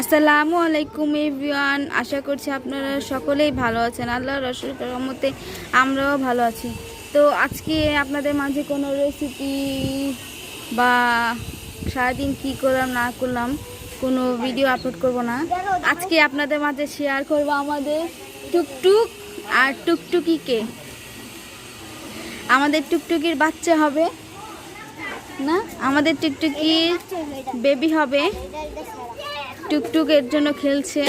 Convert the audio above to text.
আসসালামু আলাইকুম, এভরিওয়ান। আশা করছি আপনারা সকলেই ভালো আছেন। আল্লাহর রসুল রহমতে আমরাও ভালো আছি। তো আজকে আপনাদের মাঝে কোনো রেসিপি বা সারাদিন কি করলাম, না করলাম, কোনো ভিডিও আপলোড করব না। আজকে আপনাদের মাঝে শেয়ার করব আমাদের টুকটুক আর টুকটুকিকে। আমাদের টুকটুকির বাচ্চা হবে, না? আমাদের টুকটুকির বেবি হবে। টুকটুক এর জন্য খেলছে।